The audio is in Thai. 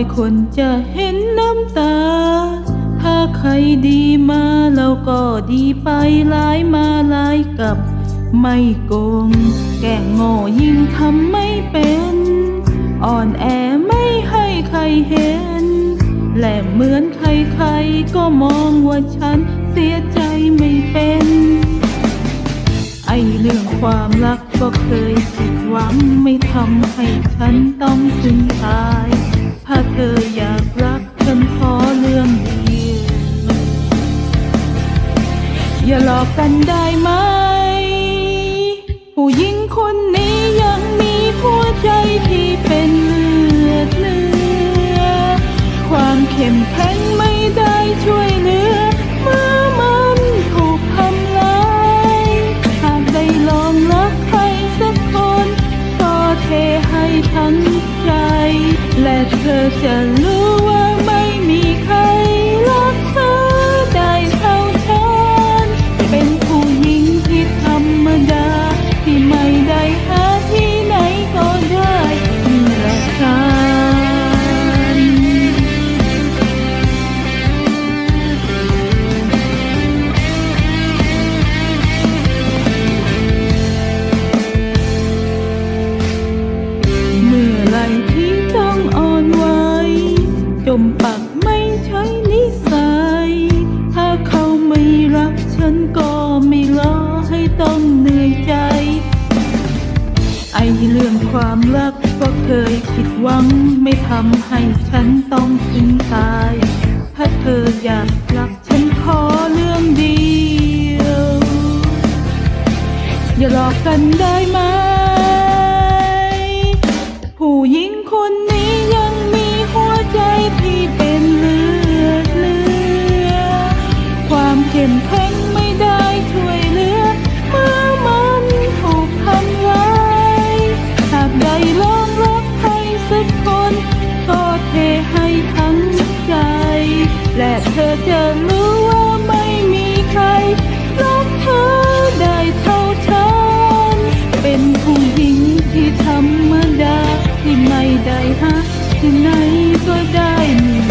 อยคนจะเห็นน้ำตา ถ้าใครดีมาเราก็ดีไปร้ายมาร้ายกลับ ไม่โกง แก่งโง่ยิ่งทำไม่เป็น อ่อนแอไม่ให้ใครเห็น และเหมือนใครๆก็มองว่าฉันเสียใจไม่เป็น ไอเรื่องความรักก็เคยผิดหวังไม่ทำให้ฉันต้องถึง อย่าหลอกกันได้ไหม ผู้หญิงคนนี้ยังมีหัวใจที่เป็นเลือดเนื้อ ความเข้มแข็งไม่ได้ช่วยเหลือ เมื่อมันถูกทำลายหากได้ลองรักใครสักคนก็เทให้ทั้งใจ และเธอจะรู้ เรื่องความรักก็เคยผิดหวัง ไม่ทำให้ฉันต้องถึงตาย ถ้าเธออยากรักฉันขอเรื่องเดียว อย่าหลอกกันได้ไหม ผู้หญิงคนนี้ยังมีหัวใจที่เป็นเลือดเนื้อความเข้มแข็ง หาที่ไหนก็ได้นี่